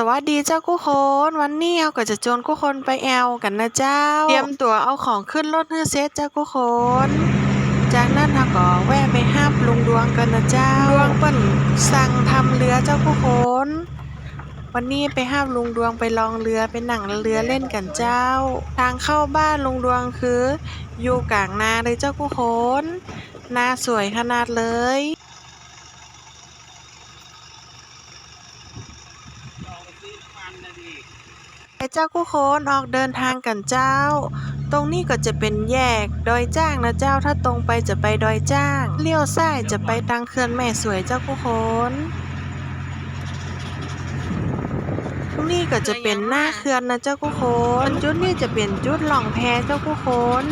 สวัสดีเจ้ากู้คนวันนี้เราก็จะชวนกู้คนไปแอลกันนะเจ้า เตรียมตัวเอาของขึ้นรถเฮือเซตเจ้ากู้คนจากนั้นเราก็แวะไปห้าบลุงดวงกันนะเจ้าดวงเปิ้นสั่งทำเรือเจ้ากู้คนวันนี้ไปห้ามลุงดวงไปลองเรือไปหนังเรือเล่นกันเจ้า ทางเข้าบ้านลุงดวงคือ อยู่กลางนาเลยเจ้ากู้คนนาสวยขนาดเลย ไปเจ้ากู้โคนออกเดินทางกันเจ้า ตรงนี้ก็จะเป็นแยกดอยจ้างนะเจ้าถ้าตรงไปจะไปดอยจ้าง เลี้ยวซ้ายจะไปทางเขื่อนแม่สวยเจ้ากู้โคนตรงนี้ก็จะเป็นหน้าเขื่อนนะเจ้ากู้โคนจุดนี้จะเป็นจุดหล่องแพเจ้ากู้โคน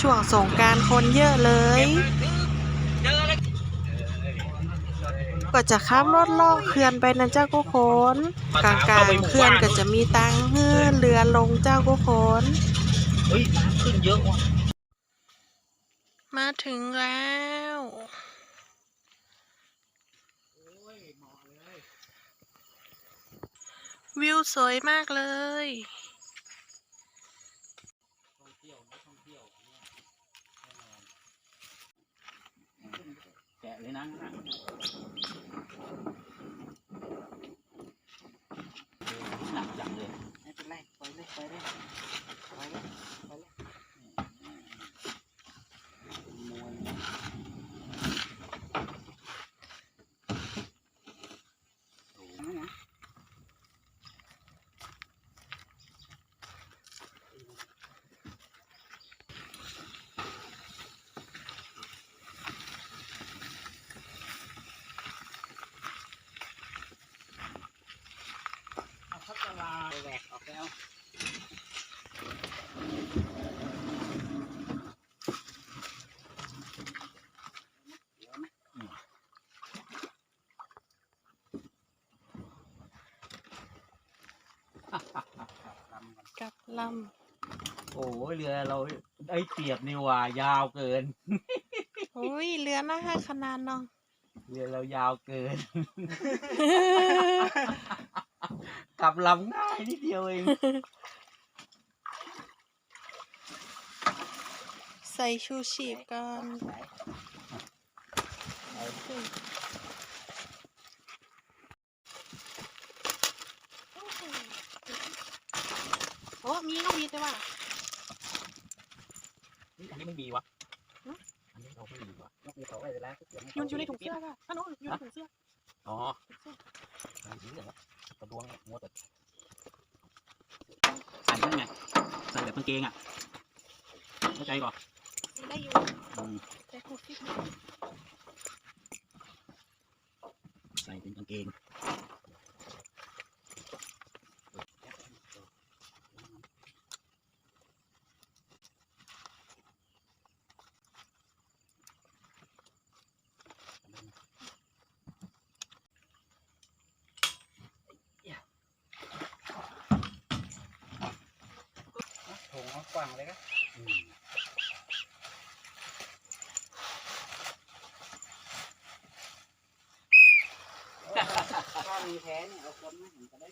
ช่วงสงการคนเยอะเลย ก็จะข้ามรถลอกเขื่อนไปนะเจ้ากู้โคนกลางกลางเขื่อนก็จะมีตังเฮือเรือลงเจ้ากู้โคนเฮ้ยน้ำขึ้นเยอะว่ะมาถึงแล้ววิวสวยมากเลยแกะเลยนะหนักจังเลย ไม่เป็นไรปล่อยเลยปล่อยเลยปล่อยเลยปล่อยเลย เอาพัชราแหวกออกแล้ว กับ ลโอ้ยเรือเราได้เปรียบนี่หว่ายาวเกินำโอ้ยเรือหน้าห้าขนาดน้องเรือเรายาวเกิน กลับลำง่ายนิดเดียวเอง ใส่ชูชีพกัน โอ้ มีก็มีแต่ว่าอันนี้ไม่มีวะฮะอันนี้เราไม่มีวะนกมีเขาไว้เวลาเสียงมันอยู่ในถุงเสื้อค่ะอะน้องอยู่ในถุงเสื้อ อ๋ออันนี้เหรอกระดวงมัวแต่ใส่ได้ไงใส่แบบกางเกงอะเข้าใจก่อนได้อยู่อืมแต่หูฟิตใส่เป็นกางเกง โถงเอากว้างเลยก็อืมถ้ามีแพ้เนี่ยเอาคนมาเห็นก็ได้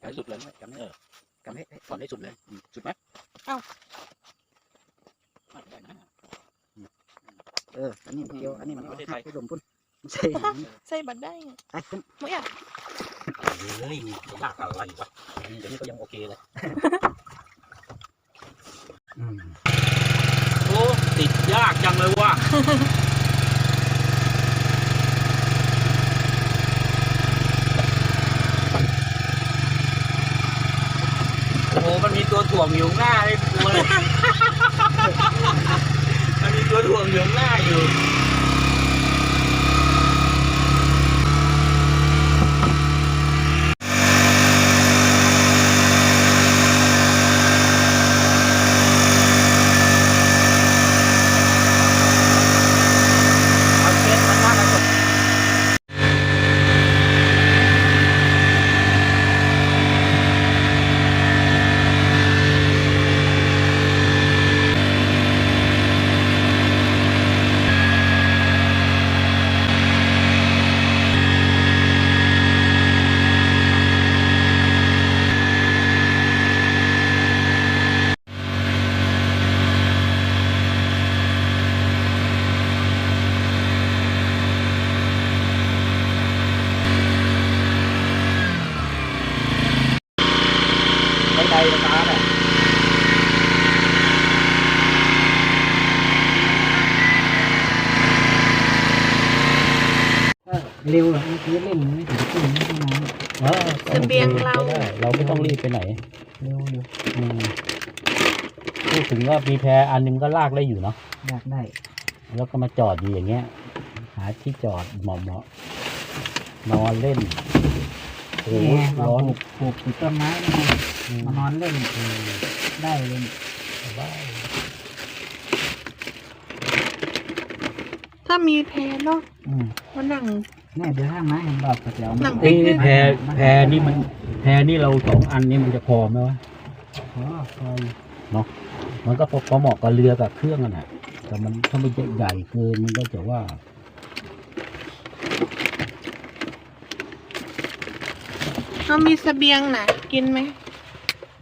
ใส่สุดเลยไหมกำให้เออกำให้ให้ถอนได้สุดเลยอืมสุดไหมเอ้าไม่ได้นะเอออันนี้มันเกี่ยวอันนี้มันไม่เอาได้หัใส่กไปลมพุ่นไม่ใช่ใส่บัตรได้ไงไปขึ้นไม่อยากเฮ้ยจะยากอะไรวะ เดี๋ยวนี้ก็ยังโอเคเลยอืมโอ้ติดยากจังเลยว่ะโอ้โหมันมีตัวถ่วงอยู่ข้างหน้าเลยตัวเลยมันมีตัวถ่วงอยู่ข้างหน้าอยู่ เอาเช็ดมันหน้ากระจก ไกลสตาร์ทอะเร็วอเมื่อกี้เล่นไม่ถึงครึ่งนาทีนะเออเสบียงเรา ได้เราไม่ต้องรีบไปไหนเร็วอยู่อืมพูดถึงว่ามีแพอันหนึงก็ลากได้อยู่เนาะอยากได้แล้วก็มาจอดอยู่อย่างเงี้ย หาที่จอดเหมาะเหมาะๆนอนเล่น โอ้โหนี่เราร้อน ปลูกปลูกติดต้นไม้นี่ไงอืมมานอนเล่นได้เลยได้ถ้ามีแพเนาะอืมมานั่ง เนี่ยเดี๋ยวถ้าไม้เห็นบอกก็จะเอาหนัมางเอ้ยแพแพนี่มัน แพนี่เราสองอันนี้มันจะพอไหมวะ อ๋อคอยมันก็พอพอเหมาะกับเรือกับเครื่องอะนะแต่มันถ้ามันใหญ่เกินมันก็จะว่า เรามีเสบียงน่ะ กินไหม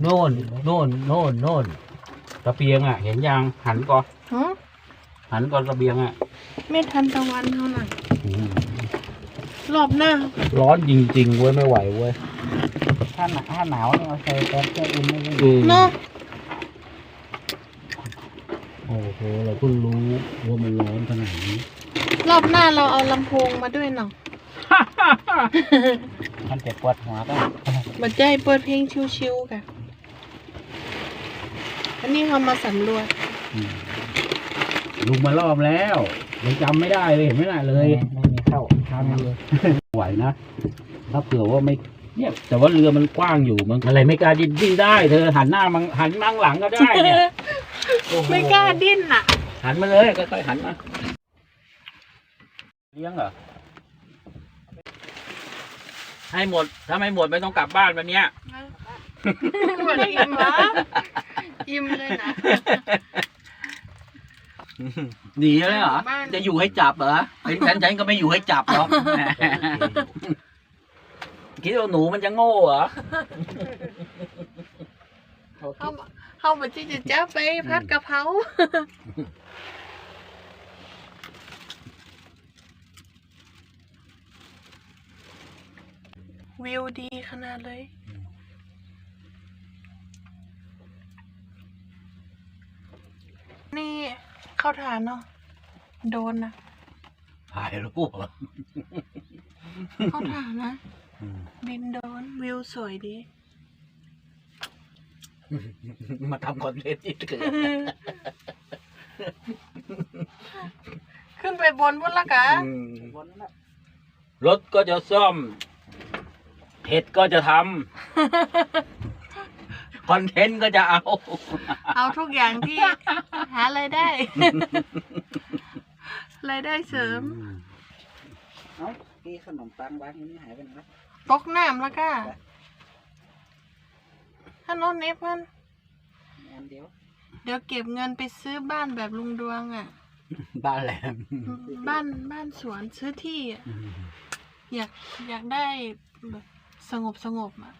โน่นโน่นโน่นโน่นตะเปียงอะ เห็นยังหันก่อนฮะหันก่อนตะเบียงอะไม่ทันตะวันเท่านั้นอืมรอบหน้า ร้อนจริงๆเว้ยไม่ไหวเว้ยถ้าหนาถ้าหนาวเนี่ยเอาใส่แป๊บแค่อุ่นไม่ได้อืมเนาะโอ้โหเราก็รู้ว่ามันร้อนขนาดนี้รอบหน้าเราเอาลำโพงมาด้วยเนาะ มันจะปวดหัวก็บัดใจเปิดเพลงชิวๆกันอันนี้เขามาสำรวจลุงมารอบแล้วยังจำไม่ได้เลยเห็นไหมล่ะเลยไม่มีเข้าเข้าไม่เลยไหวนะถ้าเผื่อว่าไม่เนี่ยแต่ว่าเรือมันกว้างอยู่มันอะไรไม่กล้าดิ้นดิ้นได้ เธอหันหน้ามังหันมังหลังก็ได้เนี่ยไม่กล้าดิ้นอะ หันมาเลยค่อยๆหันมาเลี้ยงเหรอ ให้หมด ถ้าไม่หมดไม่ต้องกลับบ้านวันเนี้ยเหมือนอิ่มนะอิ่มเลยนะ หนีเลยเหรอ บ้าน จะอยู่ให้จับเหรอเป็นฉันฉันก็ไม่อยู่ให้จับหรอกคิดว่าหนูมันจะโง่เหรอ เข้ามาเข้ามาที่จะจ้าไปพัดกะเพรา วิวดีขนาดเลย นี่เข้าฐานเนาะโดนนะถ่ายรูปเหรอเข้าฐานนะบินโดนวิวสวยดี มาทำคอนเทนต์อีกเกินขึ้นไปบนพุ่นละกะบนละรถก็จะซ่อม เห็ดก็จะทำคอนเทนต์ก็จะเอา เอาทุกอย่างที่ หารายได้รายได้เสริมเอ้าพี่ขนมปังวางอยู่นี่หายไปไหนวะตกน้ำแล้วก็ถ้าโน้นเนฟมันอันเดียว เดี๋ยวเก็บเงินไปซื้อบ้านแบบลุงดวงอะ บ้านแหลมบ้านบ้านสวนซื้อที่อะอยากอยากได้แบบ สงบสงบอะ